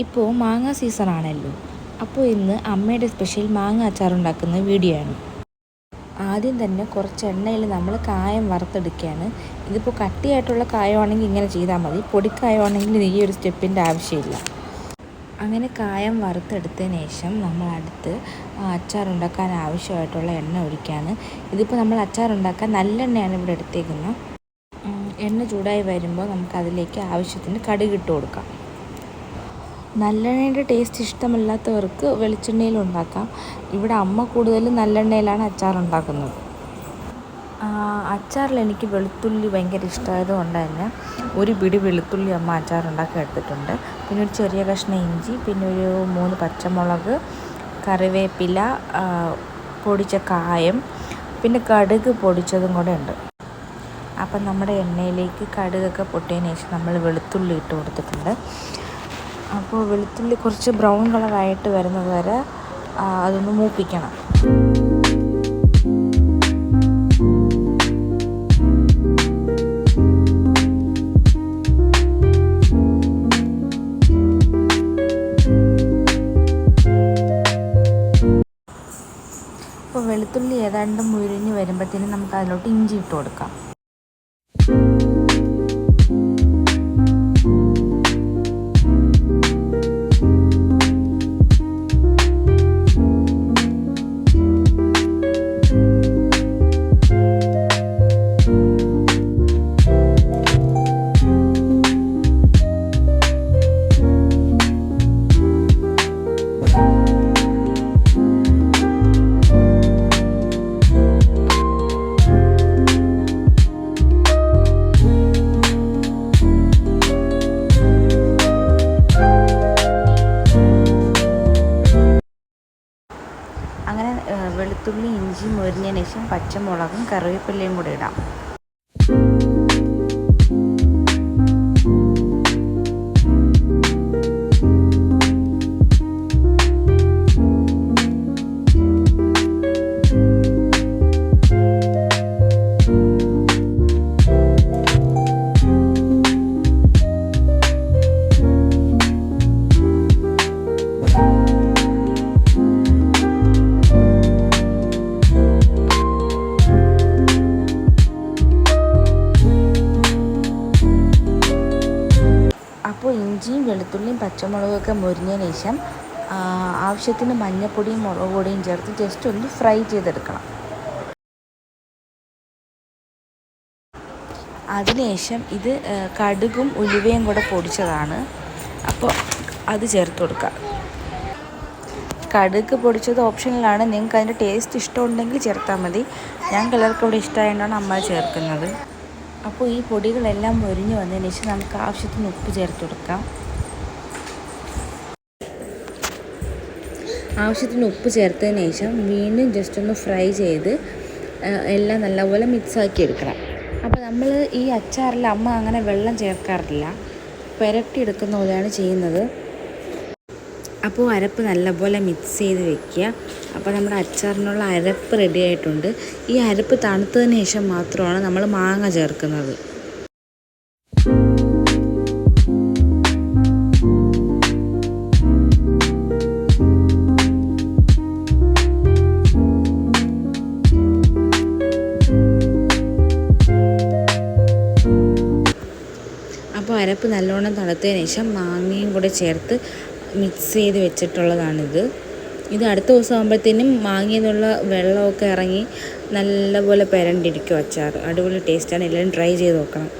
ഇപ്പോൾ മാങ്ങ സീസൺ ആണല്ലോ. അപ്പോൾ ഇന്ന് അമ്മയുടെ സ്പെഷ്യൽ മാങ്ങ അച്ചാർ ഉണ്ടാക്കുന്ന വീഡിയോ ആണ്. ആദ്യം തന്നെ കുറച്ച് എണ്ണയിൽ നമ്മൾ കായം വറുത്തെടുക്കുകയാണ്. ഇതിപ്പോൾ കട്ടിയായിട്ടുള്ള കായമാണെങ്കിൽ ഇങ്ങനെ ചെയ്താൽ മതി. പൊടിക്കായമാണെങ്കിൽ ഈ ഒരു സ്റ്റെപ്പിന്റെ ആവശ്യമില്ല. അങ്ങനെ കായം വറുത്തെടുത്തതിന് ശേഷം നമ്മൾ അടുത്ത് അച്ചാർ ഉണ്ടാക്കാൻ ആവശ്യമായിട്ടുള്ള എണ്ണ ഒഴിക്കുകയാണ്. ഇതിപ്പോൾ നമ്മൾ അച്ചാർ ഉണ്ടാക്കാൻ നല്ലെണ്ണയാണ് ഇവിടെ എടുത്തേക്കുന്നത്. എണ്ണ ചൂടായി വരുമ്പോൾ നമുക്ക് അതിലേക്ക് ആവശ്യത്തിന് കടുക് ഇട്ട് കൊടുക്കാം. നല്ലെണ്ണയുടെ ടേസ്റ്റ് ഇഷ്ടമല്ലാത്തവർക്ക് വെളിച്ചെണ്ണയിൽ ഉണ്ടാക്കാം. ഇവിടെ അമ്മ കൂടുതലും നല്ലെണ്ണയിലാണ് അച്ചാർ ഉണ്ടാക്കുന്നത്. അച്ചാറിൽ എനിക്ക് വെളുത്തുള്ളി ഭയങ്കര ഇഷ്ടമായത് കൊണ്ട് തന്നെ ഒരു പിടി വെളുത്തുള്ളി അമ്മ അച്ചാർ ഉണ്ടാക്കി എടുത്തിട്ടുണ്ട്. പിന്നെ ഒരു ചെറിയ കഷ്ണം ഇഞ്ചി പിന്നെ ഒരു മൂന്ന് പച്ചമുളക് കറിവേപ്പില പൊടിച്ച കായം പിന്നെ കടുക് പൊടിച്ചതും കൂടെ ഉണ്ട്. അപ്പം നമ്മുടെ എണ്ണയിലേക്ക് കടുകൊക്കെ പൊട്ടിയതിന് ശേഷം നമ്മൾ വെളുത്തുള്ളി ഇട്ട് കൊടുത്തിട്ടുണ്ട്. അപ്പോൾ വെളുത്തുള്ളി കുറച്ച് ബ്രൗൺ കളറായിട്ട് വരുന്നത് വരെ അതൊന്ന് മൂപ്പിക്കണം. അപ്പോൾ വെളുത്തുള്ളി ഏതാണ്ട് മുരിഞ്ഞ് വരുമ്പോഴത്തേനും നമുക്ക് അതിലോട്ട് ഇഞ്ചി ഇട്ട് കൊടുക്കാം. അങ്ങനെ വെളുത്തുള്ളി ഇഞ്ചി മൊരിഞ്ഞതിന് ശേഷം പച്ചമുളകും കറിവേപ്പിലയും കൂടി ഇടാം. ഇഞ്ചിയും വെളുത്തുള്ളിയും പച്ചമുളകൊക്കെ മുരിഞ്ഞതിന് ശേഷം ആവശ്യത്തിന് മഞ്ഞപ്പൊടിയും മുളക് പൊടിയും ചേർത്ത് ജസ്റ്റ് ഒന്ന് ഫ്രൈ ചെയ്തെടുക്കണം. അതിനുശേഷം ഇത് കടുകും ഉലുവയും കൂടെ പൊടിച്ചതാണ്. അപ്പോൾ അത് ചേർത്ത് കൊടുക്കുക കടുക് പൊടിച്ചത് ഓപ്ഷനിലാണ്. നിങ്ങൾക്ക് അതിന്റെ ടേസ്റ്റ് ഇഷ്ടമുണ്ടെങ്കിൽ ചേർത്താൽ മതി. ഞാൻ ഇവിടെ ഇഷ്ടമായതുകൊണ്ടാണ് അമ്മ ചേർക്കുന്നത്. അപ്പോൾ ഈ പൊടികളെല്ലാം മൊരിഞ്ഞ് വന്നതിന് ശേഷം നമുക്ക് ആവശ്യത്തിന് ഉപ്പ് ചേർത്ത് കൊടുക്കാം. ആവശ്യത്തിന് ഉപ്പ് ചേർത്തതിന് ശേഷം വീണ്ടും ജസ്റ്റ് ഒന്ന് ഫ്രൈ ചെയ്ത് എല്ലാം നല്ലപോലെ മിക്സ് ആക്കി എടുക്കണം. അപ്പോൾ നമ്മൾ ഈ അച്ചാറിൽ അമ്മ അങ്ങനെ വെള്ളം ചേർക്കാറില്ല. പുരട്ടി എടുക്കുന്ന പോലെയാണ് ചെയ്യുന്നത്. അപ്പോൾ അരപ്പ് നല്ലപോലെ മിക്സ് ചെയ്ത് വെക്കുക. അപ്പോൾ നമ്മുടെ അച്ചാറിനുള്ള അരപ്പ് റെഡി ആയിട്ടുണ്ട്. ഈ അരപ്പ് തണുത്തതിന് ശേഷം മാത്രമാണ് നമ്മൾ മാങ്ങ ചേർക്കുന്നത്. അപ്പോൾ അരപ്പ് നല്ലോണം തണുത്തതിന് ശേഷം മാങ്ങയും കൂടെ ചേർത്ത് മിക്സ് ചെയ്ത് വെച്ചിട്ടുള്ളതാണിത്. ഇത് അടുത്ത ദിവസം ആകുമ്പോഴത്തേനും മാങ്ങയിൽ നിന്നുള്ള വെള്ളമൊക്കെ ഇറങ്ങി നല്ലപോലെ പുരണ്ടിരിക്കും അച്ചാർ അടിപൊളി ടേസ്റ്റാണ് എല്ലാവരും ട്രൈ ചെയ്ത് നോക്കണം.